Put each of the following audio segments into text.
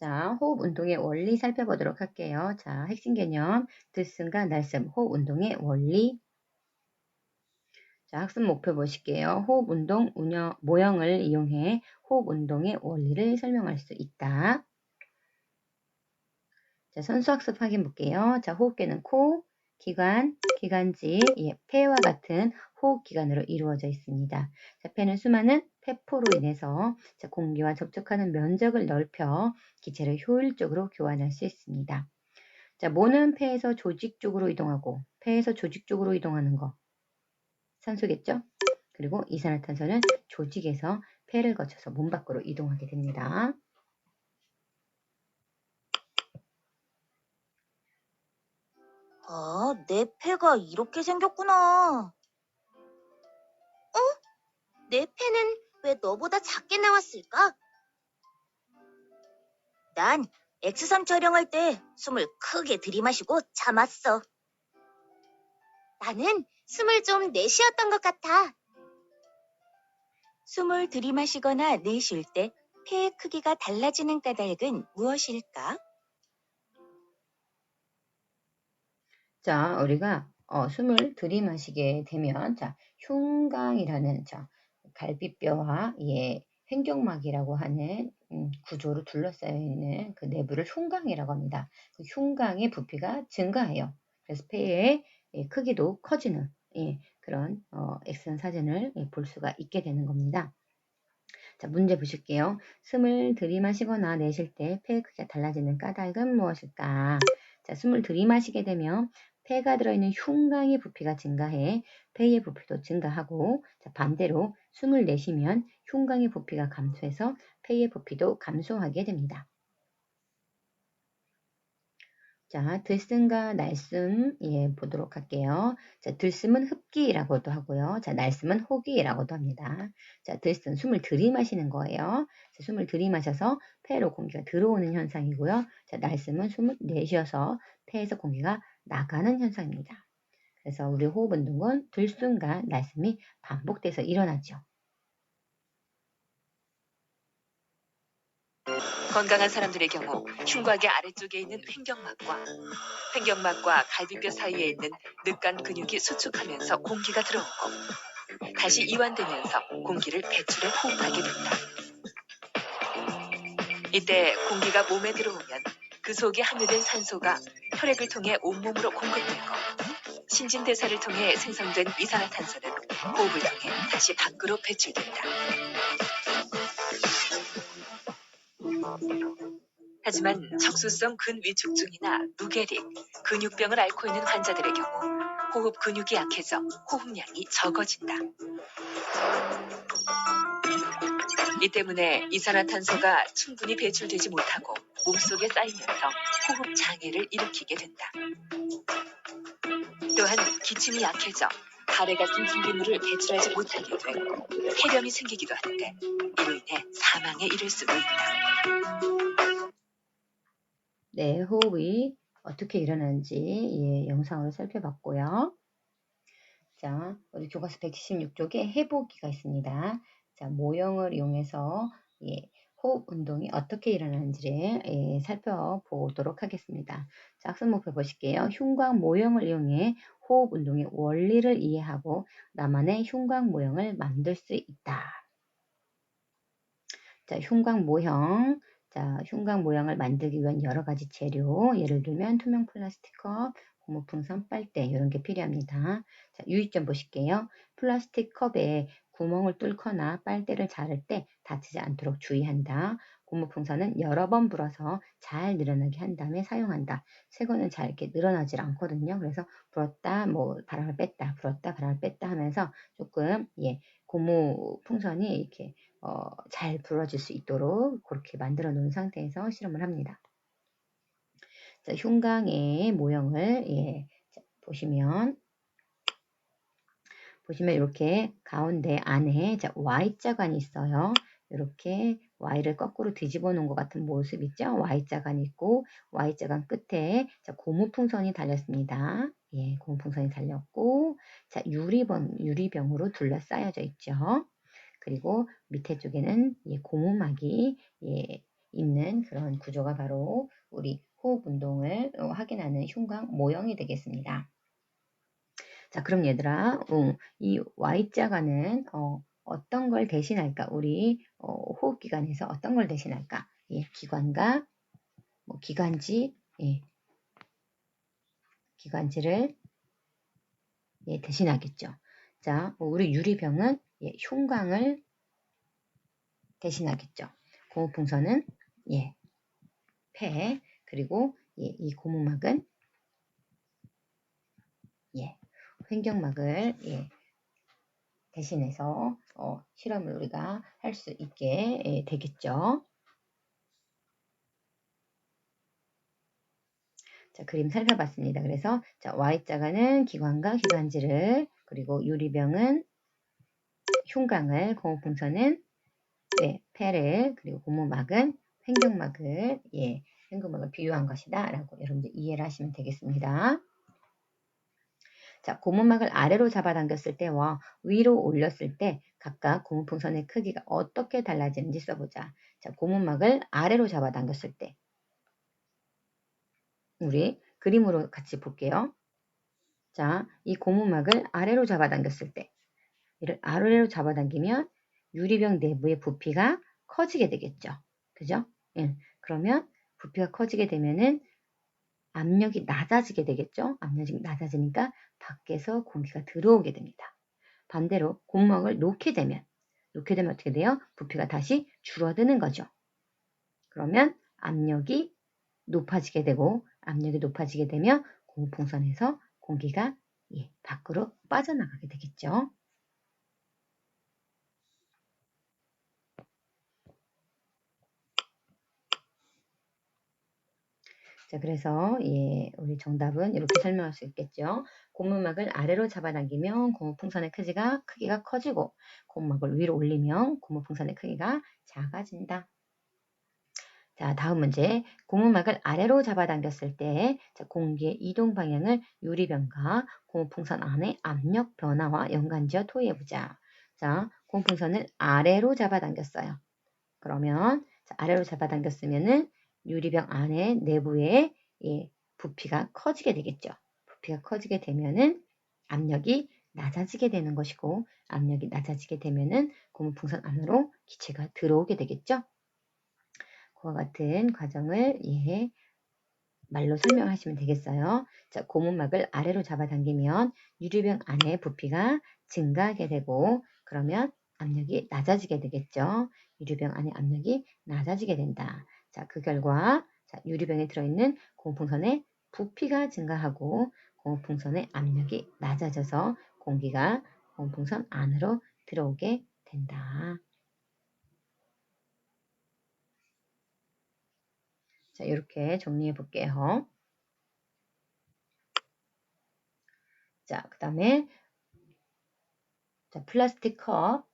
자, 호흡 운동의 원리 살펴보도록 할게요. 자, 핵심 개념, 들숨과 날숨, 호흡 운동의 원리. 자, 학습 목표 보실게요. 호흡 운동 운영, 모형을 이용해 호흡 운동의 원리를 설명할 수 있다. 자, 선수 학습 확인 볼게요. 자, 호흡계는 코, 기관, 기관지, 예, 폐와 같은 호흡 기관으로 이루어져 있습니다. 자, 폐는 수많은 폐포로 인해서 자, 공기와 접촉하는 면적을 넓혀 기체를 효율적으로 교환할 수 있습니다. 자, 모는 폐에서 조직 쪽으로 이동하고 폐에서 조직 쪽으로 이동하는 거 산소겠죠? 그리고 이산화탄소는 조직에서 폐를 거쳐서 몸 밖으로 이동하게 됩니다. 아, 내 폐가 이렇게 생겼구나. 어? 내 폐는 왜 너보다 작게 나왔을까? 난 X3 촬영할 때 숨을 크게 들이마시고 참았어. 나는 숨을 좀 내쉬었던 것 같아. 숨을 들이마시거나 내쉴 때 폐의 크기가 달라지는 까닭은 무엇일까? 자, 우리가 어, 숨을 들이마시게 되면 자, 흉강이라는 자, 갈비뼈와 예, 횡격막이라고 하는 음, 구조로 둘러싸여 있는 그 내부를 흉강이라고 합니다. 그 흉강의 부피가 증가해요. 그래서 폐의 예, 크기도 커지는 예, 그런 어, 엑스선 사진을 예, 볼 수가 있게 되는 겁니다. 자, 문제 보실게요. 숨을 들이마시거나 내쉴 때 폐의 크기가 달라지는 까닭은 무엇일까? 자, 숨을 들이마시게 되면 폐가 들어있는 흉강의 부피가 증가해 폐의 부피도 증가하고 자, 반대로 숨을 내쉬면 흉강의 부피가 감소해서 폐의 부피도 감소하게 됩니다. 자, 들숨과 날숨 예, 보도록 할게요. 자, 들숨은 흡기라고도 하고요. 자, 날숨은 호기라고도 합니다. 자, 들숨 숨을 들이마시는 거예요. 자, 숨을 들이마셔서 폐로 공기가 들어오는 현상이고요. 자, 날숨은 숨을 내쉬어서 폐에서 공기가 나가는 현상입니다. 그래서 우리 호흡 운동은 들숨과 날숨이 반복돼서 일어나죠. 건강한 사람들의 경우 흉곽의 아래쪽에 있는 횡격막과 횡격막과 갈비뼈 사이에 있는 늑간 근육이 수축하면서 공기가 들어오고 다시 이완되면서 공기를 배출해 호흡하게 된다. 이때 공기가 몸에 들어오면 그 속에 함유된 산소가 혈액을 통해 온몸으로 공급되고 신진대사를 통해 생성된 이산화탄소는 호흡을 통해 다시 밖으로 배출된다. 하지만 적수성 근위축증이나 무게릭, 근육병을 앓고 있는 환자들의 경우 호흡 근육이 약해져 호흡량이 적어진다. 이 때문에 이산화탄소가 충분히 배출되지 못하고 몸속에 쌓이면서 호흡 장애를 일으키게 된다. 또한 기침이 약해져 가래 같은 분비물을 배출하지 못하게 되고 폐렴이 생기기도 하는데 이로 인해 사망에 이를 수도 있다. 네, 호흡이 어떻게 일어나는지 예, 영상으로 살펴봤고요. 자, 우리 교과서 116쪽에 해보기가 있습니다. 자, 모형을 이용해서 예, 호흡 운동이 어떻게 일어나는지를 예, 살펴보도록 하겠습니다. 자, 학습 목표 보실게요. 흉곽 모형을 이용해 호흡 운동의 원리를 이해하고 나만의 흉곽 모형을 만들 수 있다. 자, 흉곽 모형. 자, 흉곽 모양을 만들기 위한 여러 가지 재료, 예를 들면 투명 플라스틱 컵, 고무풍선, 빨대 이런 게 필요합니다. 자, 유의점 보실게요. 플라스틱 컵에 구멍을 뚫거나 빨대를 자를 때 다치지 않도록 주의한다. 고무풍선은 여러 번 불어서 잘 늘어나게 한 다음에 사용한다. 새 거는 잘 이렇게 늘어나질 않거든요. 그래서 불었다, 뭐 바람을 뺐다, 불었다, 바람을 뺐다 하면서 조금 예 고무풍선이 이렇게 어, 잘 불어질 수 있도록 그렇게 만들어 놓은 상태에서 실험을 합니다. 자, 흉강의 모형을 예, 자, 보시면 보시면 이렇게 가운데 안에 자, Y자간이 있어요. 이렇게 Y를 거꾸로 뒤집어 놓은 것 같은 모습 있죠? Y자간이 있고 Y자간 끝에 자, 고무풍선이 달렸습니다. 예, 고무풍선이 달렸고 자, 유리병, 유리병으로 둘러싸여져 있죠. 그리고 밑에 쪽에는 예, 고무막이 예, 있는 그런 구조가 바로 우리 호흡 운동을 어, 확인하는 흉곽 모형이 되겠습니다. 자, 그럼 얘들아, 어, 이 Y자가는 어, 어떤 걸 대신할까? 우리 어, 호흡기관에서 어떤 걸 대신할까? 예, 기관과 뭐 기관지, 예, 기관지를 예, 대신하겠죠. 자, 뭐 우리 유리병은 예, 흉광을 대신하겠죠. 고무풍선은 예, 폐 그리고 예, 이 고무막은 예, 횡격막을 예, 대신해서 어, 실험을 우리가 할 수 있게 예, 되겠죠. 자, 그림 살펴봤습니다. 그래서 자, Y자가는 기관과 기관지를 그리고 유리병은 흉광을 고무풍선은 네, 폐를 그리고 고무막은 횡격막을 예, 횡격막을 비유한 것이다 라고 여러분들 이해를 하시면 되겠습니다. 자, 고무막을 아래로 잡아당겼을 때와 위로 올렸을 때 각각 고무풍선의 크기가 어떻게 달라지는지 써보자. 자, 고무막을 아래로 잡아당겼을 때 우리 그림으로 같이 볼게요. 자, 이 고무막을 아래로 잡아당겼을 때 이를 아래로 잡아당기면 유리병 내부의 부피가 커지게 되겠죠. 그죠? 예. 그러면 부피가 커지게 되면은 압력이 낮아지게 되겠죠. 압력이 낮아지니까 밖에서 공기가 들어오게 됩니다. 반대로 고무막을 놓게 되면 놓게 되면 어떻게 돼요? 부피가 다시 줄어드는 거죠. 그러면 압력이 높아지게 되고 압력이 높아지게 되면 고무풍선에서 공기가 예, 밖으로 빠져나가게 되겠죠. 자, 그래서 예, 우리 정답은 이렇게 설명할 수 있겠죠. 고무막을 아래로 잡아당기면 고무풍선의 크기가 크기가 커지고 고무막을 위로 올리면 고무풍선의 크기가 작아진다. 자, 다음 문제. 고무막을 아래로 잡아당겼을 때 자, 공기의 이동 방향을 유리병과 고무풍선 안의 압력 변화와 연관지어 토의해보자. 자, 고무풍선을 아래로 잡아당겼어요. 그러면 자, 아래로 잡아당겼으면은 유리병 안에 내부에 예, 부피가 커지게 되겠죠. 부피가 커지게 되면은 압력이 낮아지게 되는 것이고 압력이 낮아지게 되면은 고무 풍선 안으로 기체가 들어오게 되겠죠. 그와 같은 과정을 예, 말로 설명하시면 되겠어요. 자, 고무막을 아래로 잡아당기면 유리병 안에 부피가 증가하게 되고 그러면 압력이 낮아지게 되겠죠. 유리병 안에 압력이 낮아지게 된다. 자, 그 결과 자, 유리병에 들어있는 고무풍선의 부피가 증가하고 고무풍선의 압력이 낮아져서 공기가 고무풍선 안으로 들어오게 된다. 자, 이렇게 정리해 볼게요. 자, 그 다음에 자, 플라스틱 컵,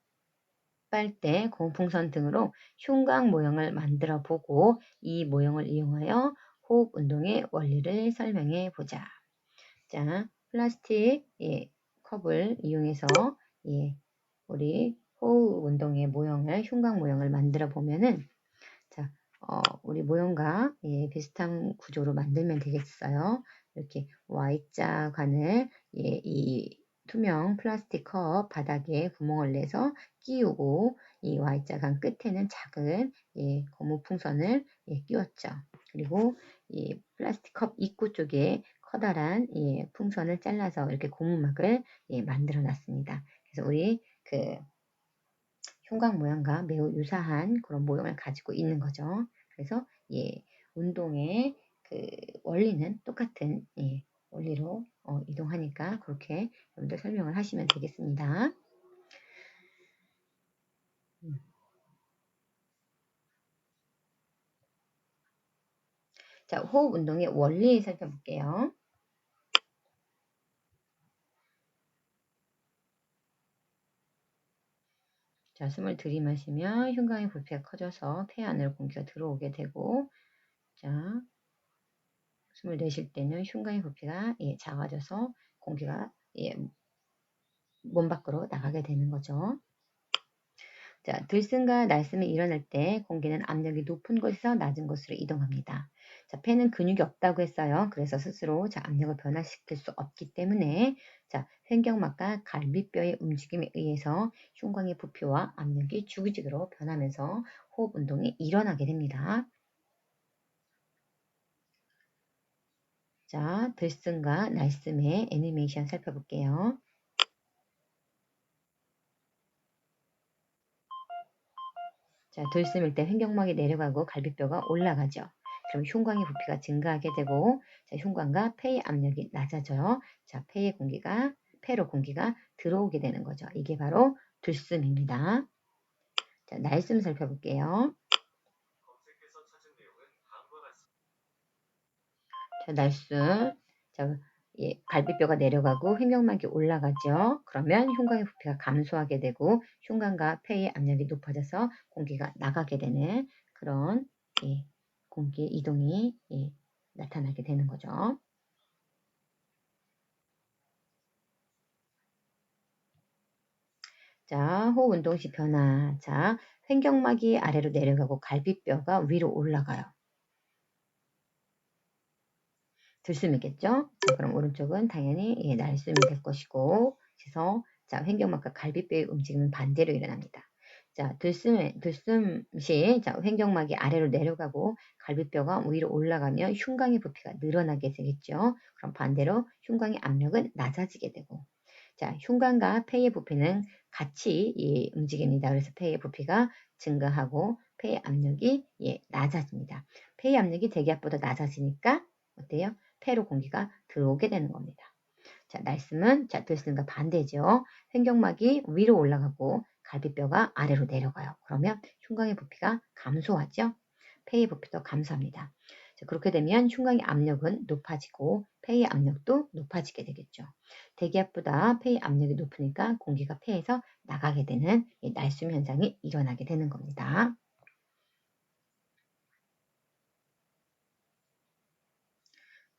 빨대, 고무풍선 등으로 흉곽 모형을 만들어 보고 이 모형을 이용하여 호흡 운동의 원리를 설명해 보자. 자, 플라스틱 예, 컵을 이용해서 예, 우리 호흡 운동의 모형을 흉곽 모형을 만들어 보면은 자, 어, 우리 모형과 예, 비슷한 구조로 만들면 되겠어요. 이렇게 Y자 관을 예, 이 투명 플라스틱 컵 바닥에 구멍을 내서 끼우고 이 Y자 관 끝에는 작은 예, 고무 풍선을 예, 끼웠죠. 그리고 이 플라스틱 컵 입구 쪽에 커다란 예, 풍선을 잘라서 이렇게 고무막을 예, 만들어 놨습니다. 그래서 우리 그 흉곽 모양과 매우 유사한 그런 모형을 가지고 있는 거죠. 그래서 예, 운동의 그 원리는 똑같은 예, 원리로 어, 이동하니까 그렇게 여러분들 설명을 하시면 되겠습니다. 음. 자, 호흡 운동의 원리 살펴볼게요. 자, 숨을 들이마시면 흉곽의 부피가 커져서 폐 안으로 공기가 들어오게 되고, 자, 숨을 내쉴 때는 흉곽의 부피가 예, 작아져서 공기가 예, 몸 밖으로 나가게 되는 거죠. 자, 들숨과 날숨이 일어날 때 공기는 압력이 높은 곳에서 낮은 곳으로 이동합니다. 자, 폐는 근육이 없다고 했어요. 그래서 스스로 자, 압력을 변화시킬 수 없기 때문에 자, 횡격막과 갈비뼈의 움직임에 의해서 흉곽의 부피와 압력이 주기적으로 변하면서 호흡 운동이 일어나게 됩니다. 자, 들숨과 날숨의 애니메이션 살펴볼게요. 자, 들숨일 때 횡격막이 내려가고 갈비뼈가 올라가죠. 그럼 흉곽의 부피가 증가하게 되고 자, 흉곽과 폐의 압력이 낮아져요. 자, 폐의 공기가 폐로 공기가 들어오게 되는 거죠. 이게 바로 들숨입니다. 자, 날숨 살펴볼게요. 자, 날숨. 자, 예, 갈비뼈가 내려가고 횡격막이 올라가죠. 그러면 흉곽의 부피가 감소하게 되고 흉곽과 폐의 압력이 높아져서 공기가 나가게 되는 그런 예, 공기 이동이 예, 나타나게 되는 거죠. 자, 호흡 운동 시 변화. 자, 횡격막이 아래로 내려가고 갈비뼈가 위로 올라가요. 들숨이겠죠? 자, 그럼 오른쪽은 당연히 예, 날숨이 될 것이고, 그래서 자, 횡격막과 갈비뼈의 움직임은 반대로 일어납니다. 자, 들숨, 들숨 시 자, 횡격막이 아래로 내려가고 갈비뼈가 위로 올라가면 흉곽의 부피가 늘어나게 되겠죠. 그럼 반대로 흉곽의 압력은 낮아지게 되고, 자, 흉곽과 폐의 부피는 같이 예, 움직입니다. 그래서 폐의 부피가 증가하고 폐의 압력이 예, 낮아집니다. 폐의 압력이 대기압보다 낮아지니까 어때요? 폐로 공기가 들어오게 되는 겁니다. 자, 날숨은 자, 들숨과 반대죠. 횡격막이 위로 올라가고 갈비뼈가 아래로 내려가요. 그러면 흉곽의 부피가 감소하죠. 폐의 부피도 감소합니다. 자, 그렇게 되면 흉곽의 압력은 높아지고 폐의 압력도 높아지게 되겠죠. 대기압보다 폐의 압력이 높으니까 공기가 폐에서 나가게 되는 날숨 현상이 일어나게 되는 겁니다.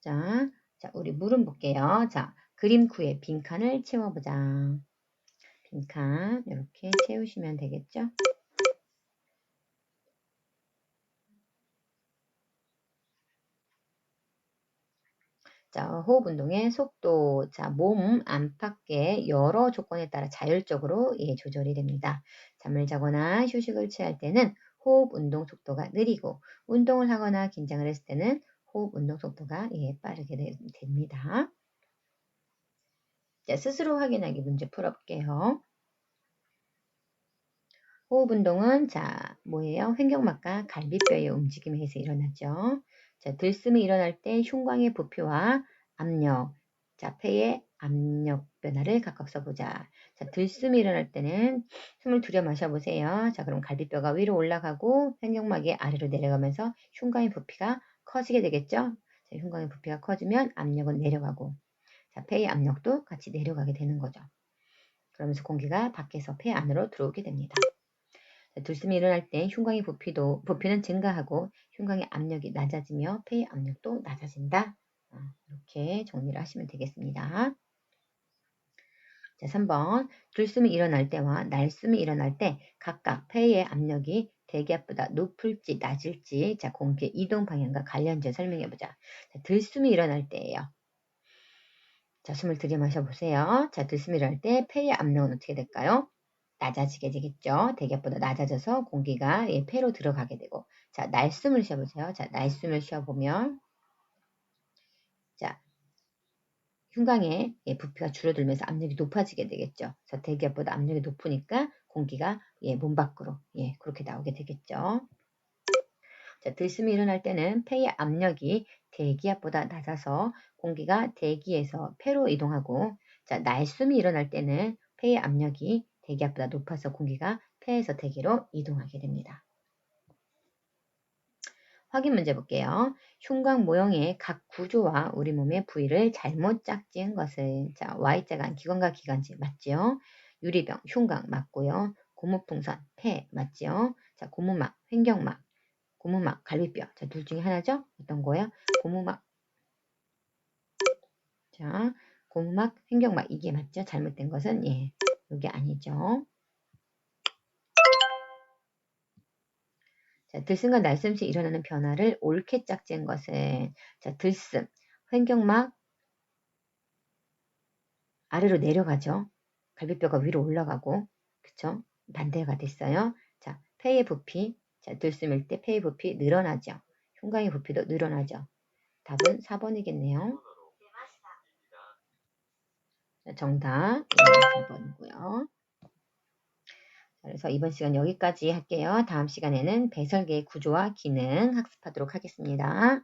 자, 자, 우리 물음 볼게요. 자, 그림 9에 빈칸을 채워보자. 빈칸 이렇게 채우시면 되겠죠? 자, 호흡 운동의 속도, 자, 몸 안팎의 여러 조건에 따라 자율적으로 예, 조절이 됩니다. 잠을 자거나 휴식을 취할 때는 호흡 운동 속도가 느리고 운동을 하거나 긴장을 했을 때는 호흡 운동 속도가 예, 빠르게 되, 됩니다. 자, 스스로 확인하기 문제 풀어볼게요. 호흡 운동은 자 뭐예요? 횡격막과 갈비뼈의 움직임에 의해서 일어나죠. 자, 들숨이 일어날 때 흉곽의 부피와 압력, 자, 폐의 압력 변화를 각각 써보자. 자, 들숨이 일어날 때는 숨을 들여 마셔보세요. 자, 그럼 갈비뼈가 위로 올라가고 횡격막이 아래로 내려가면서 흉곽의 부피가 커지게 되겠죠? 자, 흉곽의 부피가 커지면 압력은 내려가고, 자, 폐의 압력도 같이 내려가게 되는 거죠. 그러면서 공기가 밖에서 폐 안으로 들어오게 됩니다. 들숨이 일어날 때 흉곽의 부피도, 부피는 증가하고 흉곽의 압력이 낮아지며 폐의 압력도 낮아진다. 어, 이렇게 정리를 하시면 되겠습니다. 자, 3번. 들숨이 일어날 때와 날숨이 일어날 때 각각 폐의 압력이 대기압보다 높을지 낮을지 자, 공기의 이동 방향과 관련지어 설명해 보자. 자, 들숨이 일어날 때예요. 자, 숨을 들이마셔 보세요. 자, 들숨이 일어날 때 폐의 압력은 어떻게 될까요? 낮아지게 되겠죠. 대기압보다 낮아져서 공기가 예, 폐로 들어가게 되고 자 날숨을 쉬어보세요. 자 날숨을 쉬어보면 자 흉곽의 예, 부피가 줄어들면서 압력이 높아지게 되겠죠. 그래서 대기압보다 압력이 높으니까 공기가 예, 몸 밖으로 예, 그렇게 나오게 되겠죠. 자 들숨이 일어날 때는 폐의 압력이 대기압보다 낮아서 공기가 대기에서 폐로 이동하고 자 날숨이 일어날 때는 폐의 압력이 대기압보다 높아서 공기가 폐에서 대기로 이동하게 됩니다. 확인 문제 볼게요. 흉곽 모형의 각 구조와 우리 몸의 부위를 잘못 짝지은 것은 자 Y자가 기관과 기관지 맞죠? 유리병, 흉곽 맞고요. 고무풍선, 폐 맞죠? 자 고무막, 횡격막, 고무막, 갈비뼈 자둘 중에 하나죠? 어떤 거예요? 고무막 자 고무막, 횡격막 이게 맞죠? 잘못된 것은 예 이게 아니죠. 자, 들숨과 날숨 시 일어나는 변화를 옳게 짝지은 것은 자, 들숨, 횡격막 아래로 내려가죠. 갈비뼈가 위로 올라가고 그쵸? 반대가 됐어요. 자, 폐의 부피 자, 들숨일 때 폐의 부피 늘어나죠. 흉곽의 부피도 늘어나죠. 답은 4번이겠네요. 정답 4번이고요. 그래서 이번 시간 여기까지 할게요. 다음 시간에는 배설계의 구조와 기능 학습하도록 하겠습니다.